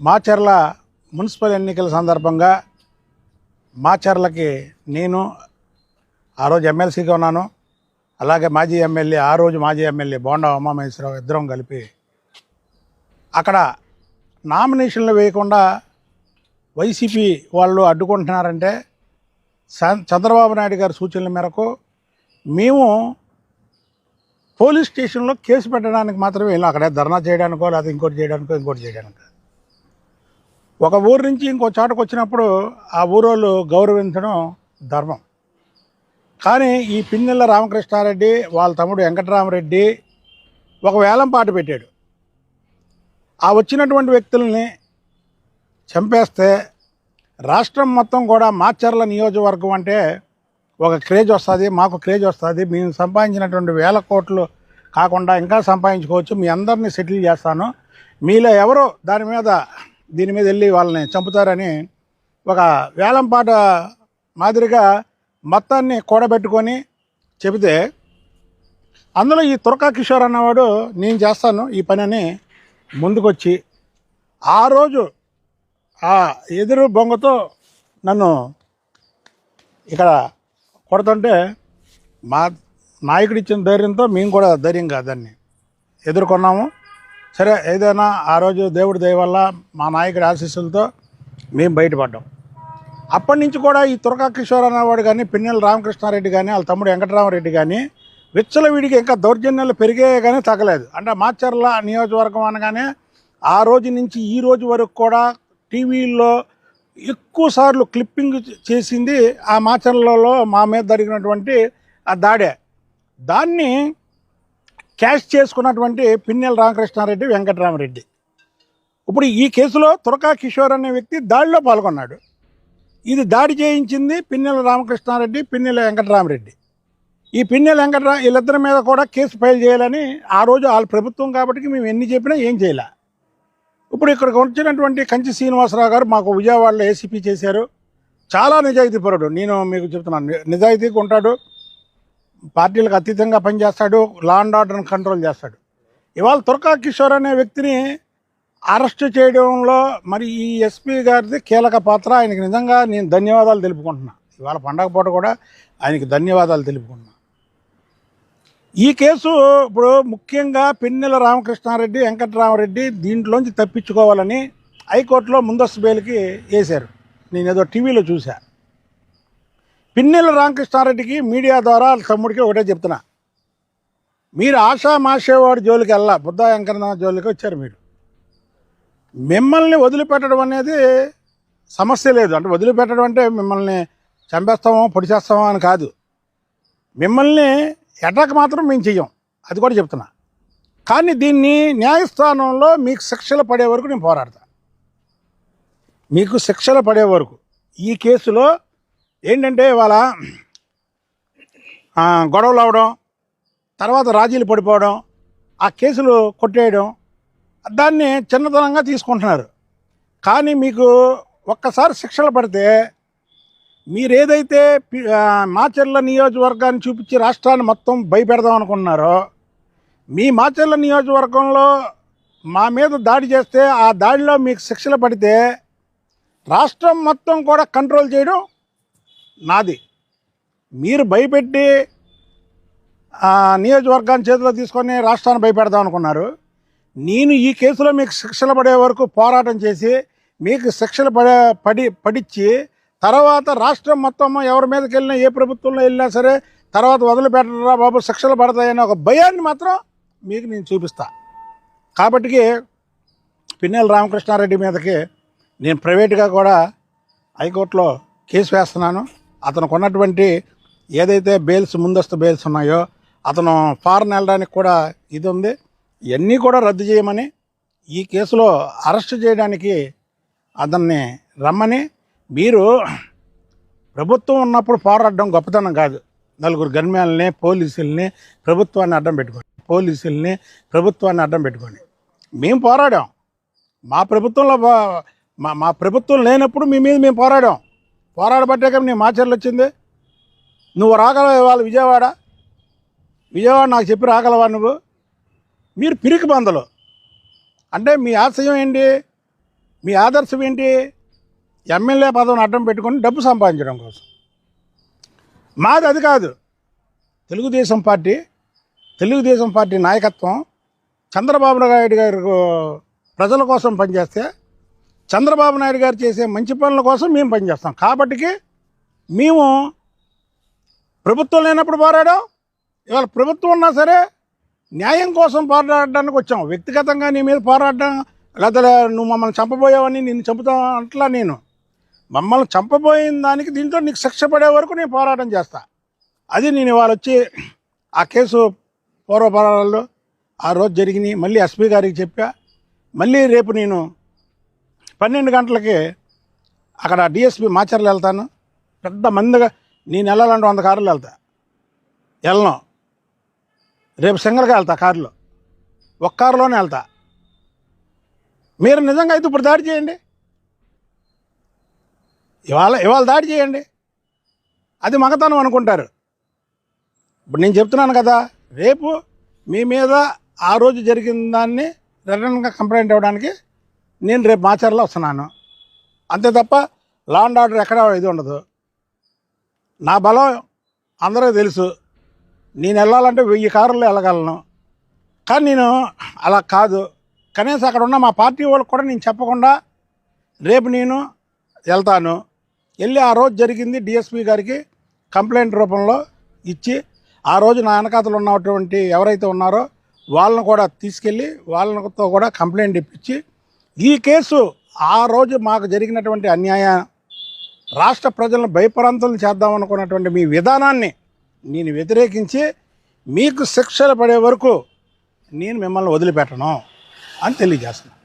Macherla municipal ఎన్నికల సందర్భంగా మాచర్లకి నేను ఆ రోజు ఎమ్మెల్సీగా ఉన్నాను. అలాగే మాజీ ఎమ్మెల్యే ఆ రోజు మాజీ ఎమ్మెల్యే బోండా ఉమామహేశ్వరరావు ఇద్దరం కలిపి అక్కడ నామినేషన్లు వేయకుండా వైసీపీ వాళ్ళు అడ్డుకుంటున్నారంటే చ- చంద్రబాబు నాయుడు గారి సూచనల మేరకు మేము పోలీస్ స్టేషన్లో కేసు పెట్టడానికి మాత్రమే వెళ్ళాం. అక్కడే ధర్నా చేయడానికో లేదా ఇంకోటి చేయడానికో ఇంకోటి చేయడానికో. ఒక ఊరు నుంచి ఇంకో చోటకు వచ్చినప్పుడు ఆ ఊరోళ్ళు గౌరవించడం ధర్మం. కానీ ఈ పిన్నెల రామకృష్ణారెడ్డి వాళ్ళ తమ్ముడు వెంకటరామరెడ్డి ఒక వేలం పాట పెట్టాడు. ఆ వచ్చినటువంటి వ్యక్తుల్ని చంపేస్తే రాష్ట్రం మొత్తం కూడా మాచర్ల నియోజకవర్గం అంటే ఒక క్రేజ్ వస్తుంది మాకు క్రేజ్ వస్తుంది. మేము సంపాదించినటువంటి వేల కోట్లు కాకుండా ఇంకా సంపాదించుకోవచ్చు. మీ అందరినీ సెటిల్ చేస్తాను. మీలో ఎవరో దాని మీద దీని మీద వెళ్ళి వాళ్ళని చంపుతారని ఒక వేలంపాట మాదిరిగా మొత్తాన్ని కూడబెట్టుకొని చెబితే అందులో ఈ తురకా కిషోర్ అన్నవాడు నేను చేస్తాను ఈ పని అని ముందుకొచ్చి ఆ రోజు ఆ ఎదురు బొంగతో నన్ను ఇక్కడ కొడుతుంటే మా నాయకుడు ఇచ్చిన ధైర్యంతో మేము కూడా ధైర్యంగా దాన్ని ఎదుర్కొన్నాము. సరే ఏదైనా ఆ రోజు దేవుడి దయ వల్ల మా నాయకుడి ఆశీస్సులతో మేము బయటపడ్డాం. అప్పటి నుంచి కూడా ఈ తురకా కిషోర్ అనేవాడు కానీ పిన్నెల రామకృష్ణారెడ్డి కానీ వాళ్ళ తమ్ముడు వెంకటరామరెడ్డి కానీ విచ్చలవిడికి ఇంకా దౌర్జన్యాలు పెరిగాయి కానీ తగ్గలేదు. అంటే మాచర్ల నియోజకవర్గం అనగానే ఆ రోజు నుంచి ఈ రోజు వరకు కూడా టీవీల్లో ఎక్కువ సార్లు క్లిప్పింగ్ చేసింది ఆ మాచర్లలో మా మీద జరిగినటువంటి ఆ దాడే. దాన్ని క్యాష్ చేసుకున్నటువంటి పిన్నెల రామకృష్ణారెడ్డి వెంకటరామరెడ్డి. ఇప్పుడు ఈ కేసులో తురకా కిషోర్ అనే వ్యక్తి దాడిలో పాల్గొన్నాడు. ఇది దాడి చేయించింది పిన్నెల రామకృష్ణారెడ్డి పిన్నెల వెంకటరామరెడ్డి. ఈ పిన్నెల వెంకటరా వీళ్ళిద్దరి మీద కూడా కేసు ఫైల్ చేయాలని ఆ రోజు వాళ్ళ ప్రభుత్వం కాబట్టి మేము ఎన్ని చెప్పినా ఏం చేయలే. ఇప్పుడు ఇక్కడికి వచ్చినటువంటి కంచి శ్రీనివాసరావు గారు మాకు విజయవాడలో ఏసీపీ చేశారు. చాలా నిజాయితీపరుడు. నేను మీకు చెప్తున్నాను. నిజాయితీగా ఉంటాడు. పార్టీలకు అతీతంగా పనిచేస్తాడు లా అండ్ ఆర్డర్ని కంట్రోల్ చేస్తాడు. ఇవాళ తుర్కా కిషోర్ అనే వ్యక్తిని అరెస్ట్ చేయడంలో మరి ఈ ఎస్పీ గారిది కీలక పాత్ర. ఆయనకి నిజంగా నేను ధన్యవాదాలు తెలుపుకుంటున్నా. ఇవాళ పండగ పూట కూడా ఆయనకి ధన్యవాదాలు తెలుపుకుంటున్నా. ఈ కేసు ఇప్పుడు ముఖ్యంగా పిన్నెల రామకృష్ణారెడ్డి వెంకటరామరెడ్డి దీంట్లోంచి తప్పించుకోవాలని హైకోర్టులో ముందస్తు బెయిల్కి వేశారు. నేను ఏదో టీవీలో చూశాను పిన్నెల రామకృష్ణారెడ్డికి మీడియా ద్వారా తమ్ముడికి ఒకటే చెప్తున్నా. మీరు ఆశా మాషేవాడు జోలికి వెళ్ళా బుద్ధ వెంకన్న జోలికి వచ్చారు మీరు. మిమ్మల్ని వదిలిపెట్టడం అనేది సమస్య లేదు. అంటే వదిలిపెట్టడం అంటే మిమ్మల్ని చంపేస్తామో పొడి చేస్తామో అని కాదు. మిమ్మల్ని అటాక్ మాత్రం మేము చెయ్యం. అది కూడా చెప్తున్నా. కానీ దీన్ని న్యాయస్థానంలో మీకు శిక్షలు పడే వరకు నేను పోరాడతా. మీకు శిక్షలు పడే వరకు ఈ కేసులో ఏంటంటే ఇవాళ గొడవలు అవడం తర్వాత రాజీలు పడిపోవడం ఆ కేసులు కొట్టేయడం దాన్ని చిన్నతనంగా తీసుకుంటున్నారు. కానీ మీకు ఒక్కసారి శిక్షలు పడితే మీరేదైతే మాచర్ల నియోజకవర్గాన్ని చూపించి రాష్ట్రాన్ని మొత్తం భయపెడదాం అనుకున్నారో మీ మాచర్ల నియోజకవర్గంలో మా మీద దాడి చేస్తే ఆ దాడిలో మీకు శిక్షలు పడితే రాష్ట్రం మొత్తం కూడా కంట్రోల్ చేయడం నాది. మీరు భయపెట్టి నియోజకవర్గాన్ని చేతిలో తీసుకొని రాష్ట్రాన్ని భయపెడదాం అనుకున్నారు. నేను ఈ కేసులో మీకు శిక్షలు పడే వరకు పోరాటం చేసి మీకు శిక్షలు పడే పడి పడిచ్చి తర్వాత రాష్ట్రం మొత్తం ఎవరి మీదకి వెళ్ళినా ఏ ప్రభుత్వంలో వెళ్ళినా సరే తర్వాత వదిలిపెట్టరా బాబు శిక్షలు పడతాయని ఒక భయాన్ని మాత్రం మీకు నేను చూపిస్తా. కాబట్టి పిన్నెల రామకృష్ణారెడ్డి మీదకి నేను ప్రైవేట్గా కూడా హైకోర్టులో కేసు వేస్తున్నాను. అతను కొన్నటువంటి ఏదైతే బెయిల్స్ ముందస్తు బెయిల్స్ ఉన్నాయో అతను ఫారెన్ వెళ్ళడానికి కూడా ఇది ఉంది. ఇవన్నీ కూడా రద్దు చేయమని ఈ కేసులో అరెస్ట్ చేయడానికి అతన్ని రమ్మని మీరు ప్రభుత్వం ఉన్నప్పుడు పోరాడడం గొప్పతనం కాదు. నలుగురు గన్మ్యాలని పోలీసుల్ని ప్రభుత్వాన్ని అడ్డం పెట్టుకొని పోలీసుల్ని ప్రభుత్వాన్ని అడ్డం పెట్టుకొని మేము పోరాడాం. మా ప్రభుత్వంలో మా మా ప్రభుత్వం లేనప్పుడు మీ మీద మేము పోరాడాం. పోరాడబట్టే నీ మాచర్లు వచ్చింది? నువ్వు రాగల ఇవాళ విజయవాడ? విజయవాడ నాకు చెప్పి రాగలవా నువ్వు? మీరు పిరికి బందలు అంటే మీ ఆశయం ఏంటి? మీ ఆదర్శం ఏంటి? ఎమ్మెల్యే పదవిని అడ్డం పెట్టుకొని డబ్బు సంపాదించడం కోసం. మాది అది కాదు. తెలుగుదేశం పార్టీ తెలుగుదేశం పార్టీ నాయకత్వం చంద్రబాబు నాయుడు గారు ప్రజల కోసం పనిచేస్తే చంద్రబాబు నాయుడు గారు చేసే మంచి పనుల కోసం మేము పనిచేస్తాం. కాబట్టికి మేము ప్రభుత్వం లేనప్పుడు పోరాడాం. ఇవాళ ప్రభుత్వం ఉన్నా సరే న్యాయం కోసం పోరాడడానికి వచ్చాం. వ్యక్తిగతంగా నీ మీద పోరాడడం లేదా నువ్వు మమ్మల్ని చంపబోయావని నిన్ను చంపుతాం అట్లా నేను. మమ్మల్ని చంపబోయిన దానికి దీంతో నీకు శిక్ష పడే వరకు నేను పోరాటం చేస్తా. అది నేను ఇవాళ వచ్చి ఆ కేసు పూర్వపరాలలో ఆ రోజు జరిగినాయి. మళ్ళీ ఎస్పీ గారికి చెప్పా. మళ్ళీ రేపు నేను పన్నెండు గంటలకి అక్కడ డిఎస్పి మాచర్లు వెళ్తాను. పెద్ద మందిగా నేను వెళ్ళాలంటే వంద కార్లు వెళ్తా. వెళ్ళను. రేపు సింగల్గా వెళ్తా కారులో. ఒక కారులోనే వెళ్తా. మీరు నిజంగా అయితే ఇప్పుడు దాడి చేయండి. ఇవాళ ఇవాళ దాడి చేయండి. అది మగతనం అనుకుంటారు. ఇప్పుడు నేను చెప్తున్నాను కదా రేపు మీ మీద ఆ రోజు జరిగిన దాన్ని రిటర్న్గా కంప్లైంట్ ఇవ్వడానికి నేను రేపు మాచర్లో వస్తున్నాను. అంతే తప్ప లా అండ్ ఆర్డర్ ఎక్కడ ఇది ఉండదు. నా బలం అందరూ తెలుసు. నేను వెళ్ళాలంటే వెయ్యి కారుల్లో వెళ్ళగలను. కానీ నేను అలా కాదు. కనీసం అక్కడ ఉన్న మా పార్టీ వాళ్ళకి కూడా నేను చెప్పకుండా రేపు నేను వెళ్తాను. వెళ్ళి ఆ రోజు జరిగింది డిఎస్పి గారికి కంప్లైంట్ రూపంలో ఇచ్చి ఆ రోజు నా వెనకాతలు ఉన్నటువంటి ఎవరైతే ఉన్నారో వాళ్ళని కూడా తీసుకెళ్ళి వాళ్ళతో కూడా కంప్లైంట్ ఇప్పించి ఈ కేసు ఆ రోజు మాకు జరిగినటువంటి అన్యాయం రాష్ట్ర ప్రజలను భయపరాంతులు చేద్దామనుకున్నటువంటి మీ విధానాన్ని నేను వ్యతిరేకించి మీకు శిక్షలు పడే వరకు నేను మిమ్మల్ని వదిలిపెట్టను అని తెలియజేస్తున్నాను.